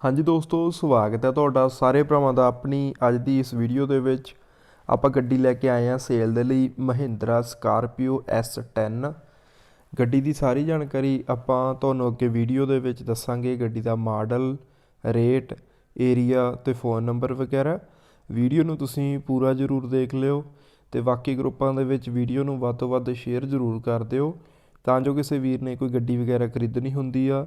ਹਾਂਜੀ ਦੋਸਤੋ, ਸਵਾਗਤ ਹੈ ਤੁਹਾਡਾ ਸਾਰੇ ਭਰਾਵਾਂ ਦਾ ਆਪਣੀ ਅੱਜ ਦੀ ਇਸ ਵੀਡੀਓ ਦੇ ਵਿੱਚ। ਆਪਾਂ ਗੱਡੀ ਲੈ ਕੇ ਆਏ ਹਾਂ ਸੇਲ ਦੇ ਲਈ ਮਹਿੰਦਰਾ ਸਕਾਰਪੀਓ S10 ਗੱਡੀ ਦੀ ਸਾਰੀ ਜਾਣਕਾਰੀ ਆਪਾਂ ਤੁਹਾਨੂੰ ਅੱਗੇ ਵੀਡੀਓ ਦੇ ਵਿੱਚ ਦੱਸਾਂਗੇ। ਗੱਡੀ ਦਾ ਮਾਡਲ ਰੇਟ ਏਰੀਆ ਤੇ ਫੋਨ ਨੰਬਰ ਵਗੈਰਾ। ਵੀਡੀਓ ਨੂੰ ਤੁਸੀਂ ਪੂਰਾ ਜ਼ਰੂਰ ਦੇਖ ਲਿਓ ਤੇ ਬਾਕੀ ਗਰੁੱਪਾਂ ਦੇ ਵਿੱਚ ਵੀਡੀਓ ਨੂੰ ਵੱਧ ਤੋਂ ਵੱਧ ਸ਼ੇਅਰ ਜ਼ਰੂਰ ਕਰ ਦਿਓ। ਤਾਂ ਜੋ ਕਿਸੇ ਵੀਰ ਨੇ ਕੋਈ ਗੱਡੀ ਵਗੈਰਾ ਖਰੀਦਣੀ ਹੁੰਦੀ ਆ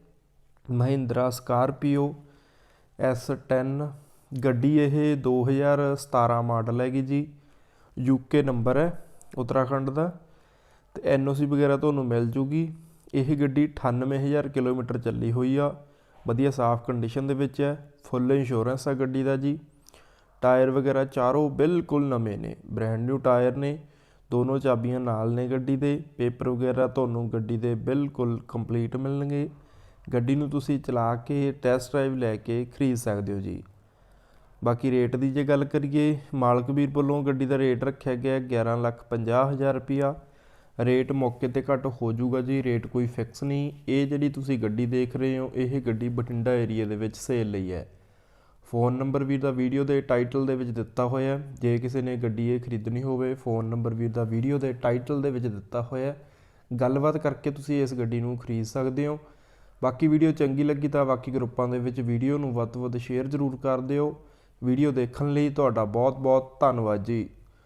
ਮਹਿੰਦਰਾ ਸਕਾਰਪੀਓ S10 ਗੱਡੀ ਇਹ 2017 ਮਾਡਲ ਹੈਗੀ ਜੀ। ਯੂਕੇ ਨੰਬਰ ਹੈ ਉੱਤਰਾਖੰਡ ਦਾ ਤੇ ਐਨਓਸੀ ਵਗੈਰਾ ਤੁਹਾਨੂੰ ਮਿਲ ਜੂਗੀ। ਇਹ ਗੱਡੀ 98000 ਕਿਲੋਮੀਟਰ ਚੱਲੀ ਹੋਈ ਆ। ਵਧੀਆ ਸਾਫ਼ ਕੰਡੀਸ਼ਨ ਦੇ ਵਿੱਚ ਹੈ। ਫੁੱਲ ਇੰਸ਼ੋਰੈਂਸ ਆ ਗੱਡੀ ਦਾ ਜੀ। ਟਾਇਰ ਵਗੈਰਾ ਚਾਰੋਂ ਬਿਲਕੁਲ ਨਵੇਂ ਨੇ। ਬ੍ਰੈਂਡ ਨਿਊ ਟਾਇਰ ਨੇ। ਦੋਨੋਂ ਚਾਬੀਆਂ ਨਾਲ ਨੇ ਗੱਡੀ ਦੇ। ਪੇਪਰ ਵਗੈਰਾ ਤੁਹਾਨੂੰ ਗੱਡੀ ਦੇ ਬਿਲਕੁਲ ਕੰਪਲੀਟ ਮਿਲਣਗੇ। ਗੱਡੀ ਨੂੰ ਤੁਸੀਂ ਚਲਾ ਕੇ ਟੈਸਟ ਡਰਾਈਵ ਲੈ ਕੇ ਖਰੀਦ ਸਕਦੇ ਹੋ ਜੀ। ਬਾਕੀ ਰੇਟ ਦੀ ਜੇ ਗੱਲ ਕਰੀਏ, ਮਾਲਕ ਵੀਰ ਵੱਲੋਂ ਗੱਡੀ ਦਾ ਰੇਟ ਰੱਖਿਆ ਗਿਆ 11 ਲੱਖ 50 ਹਜ਼ਾਰ ਰੁਪਿਆ ਰੇਟ ਮੌਕੇ ਤੇ ਘੱਟ ਹੋ ਜਾਊਗਾ ਜੀ ਰੇਟ ਕੋਈ ਫਿਕਸ ਨਹੀਂ। ਇਹ ਜਿਹੜੀ ਤੁਸੀਂ ਗੱਡੀ ਦੇਖ ਰਹੇ ਹੋ, ਇਹ ਗੱਡੀ ਬਠਿੰਡਾ ਏਰੀਆ ਦੇ ਵਿੱਚ ਸੇਲ ਲਈ ਹੈ। ਫੋਨ ਨੰਬਰ ਵੀਰ ਦਾ ਵੀਡੀਓ ਦੇ ਟਾਈਟਲ ਦੇ ਵਿੱਚ ਦਿੱਤਾ ਹੋਇਆ ਜੇ ਕਿਸੇ ਨੇ ਗੱਡੀ ਇਹ ਖਰੀਦਣੀ ਹੋਵੇ ਫੋਨ ਨੰਬਰ ਵੀਰ ਦਾ ਵੀਡੀਓ ਦੇ ਟਾਈਟਲ ਦੇ ਵਿੱਚ ਦਿੱਤਾ ਹੋਇਆ ਗੱਲਬਾਤ ਕਰਕੇ ਤੁਸੀਂ ਇਸ ਗੱਡੀ ਨੂੰ ਖਰੀਦ ਸਕਦੇ ਹੋ। ਬਾਕੀ ਵੀਡੀਓ ਚੰਗੀ ਲੱਗੀ ਤਾਂ ਬਾਕੀ ਗਰੁੱਪਾਂ ਦੇ ਵਿੱਚ ਵੀਡੀਓ ਨੂੰ ਵੱਧ ਤੋਂ ਵੱਧ ਸ਼ੇਅਰ ਜ਼ਰੂਰ ਕਰ ਦਿਓ। ਵੀਡੀਓ ਦੇਖਣ ਲਈ ਤੁਹਾਡਾ ਬਹੁਤ ਬਹੁਤ ਧੰਨਵਾਦ ਜੀ।